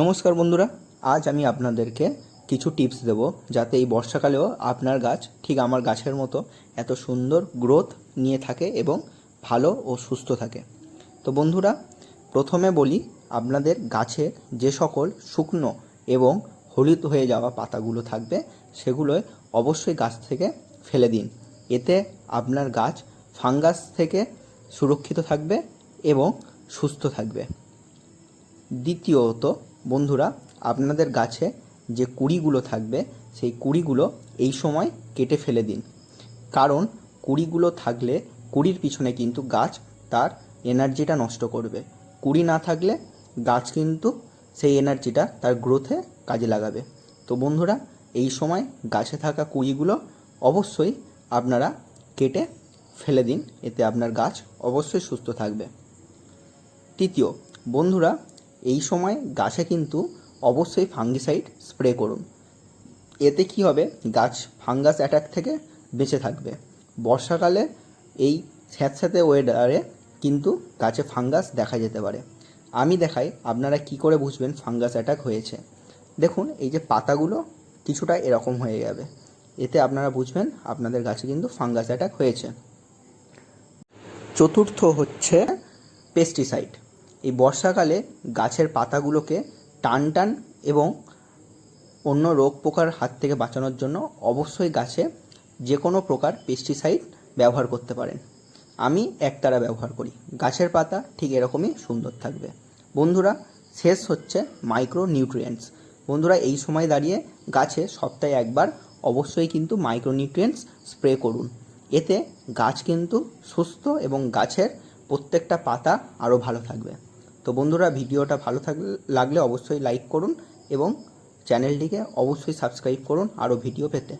নমস্কার বন্ধুরা, আজ আমি আপনাদেরকে কিছু টিপস দেব যাতে এই বর্ষাকালেও আপনার গাছ ঠিক আমার গাছের মতো এত সুন্দর গ্রোথ নিয়ে থাকে এবং ভালো ও সুস্থ থাকে। তো বন্ধুরা, প্রথমে বলি, আপনাদের গাছে যে সকল শুকনো এবং হলুদ হয়ে যাওয়া পাতাগুলো থাকবে, সেগুলো অবশ্যই গাছ থেকে ফেলে দিন। এতে আপনার গাছ ফাঙ্গাস থেকে সুরক্ষিত থাকবে এবং সুস্থ থাকবে। দ্বিতীয়ত বন্ধুরা, আপনাদের গাছে যে কুড়িগুলো থাকবে, সেই কুড়িগুলো এই সময় কেটে ফেলে দিন। কারণ কুড়িগুলো থাকলে কুড়ির পিছনে কিন্তু গাছ তার এনার্জিটা নষ্ট করবে। কুড়ি না থাকলে গাছ কিন্তু সেই এনার্জিটা তার গ্রোথে কাজে লাগাবে। তো বন্ধুরা, এই সময় গাছে থাকা কুড়িগুলো অবশ্যই আপনারা কেটে ফেলে দিন, এতে আপনার গাছ অবশ্যই সুস্থ থাকবে। তৃতীয়, বন্ধুরা এই সময় গাছে কিন্তু অবশ্যই ফাঙ্গিসাইড স্প্রে করুন। এতে কি হবে? গাছ ফাঙ্গাস অ্যাটাক থেকে বেঁচে থাকবে। বর্ষাকালে এই স্যাঁতস্যাঁতে ওয়েদারে কিন্তু গাছে ফাঙ্গাস দেখা যেতে পারে। আমি দেখাই আপনারা কি করে বুঝবেন ফাঙ্গাস অ্যাটাক হয়েছে। দেখুন, এই যে পাতাগুলো কিছুটা এরকম হয়ে যাবে। এতে আপনারা বুঝবেন আপনাদের গাছে কিন্তু ফাঙ্গাস অ্যাটাক হয়েছে। চতুর্থ হচ্ছে পেস্টিসাইড এই বর্ষাকালে গাছের পাতাগুলোকে টান টান এবং অন্য রোগ পোকার হাত থেকে বাঁচানোর জন্য অবশ্যই গাছে যে কোনো প্রকার পেস্টিসাইড ব্যবহার করতে পারেন। আমি একতারা ব্যবহার করি। গাছের পাতা ঠিক এরকমই সুন্দর থাকবে। বন্ধুরা, শেষ হচ্ছে মাইক্রো নিউট্রিয়েন্টস বন্ধুরা, এই সময় দাঁড়িয়ে গাছে সপ্তাহে একবার অবশ্যই কিন্তু মাইক্রো নিউট্রিয়েন্টস স্প্রে করুন। এতে গাছ কিন্তু সুস্থ এবং গাছের প্রত্যেকটা পাতা আরও ভালো থাকবে। তো বন্ধুরা, ভিডিওটা ভালো থাকলে লাগলে অবশ্যই লাইক করুন এবং চ্যানেলটিকে অবশ্যই সাবস্ক্রাইব করুন আরও ভিডিও পেতে।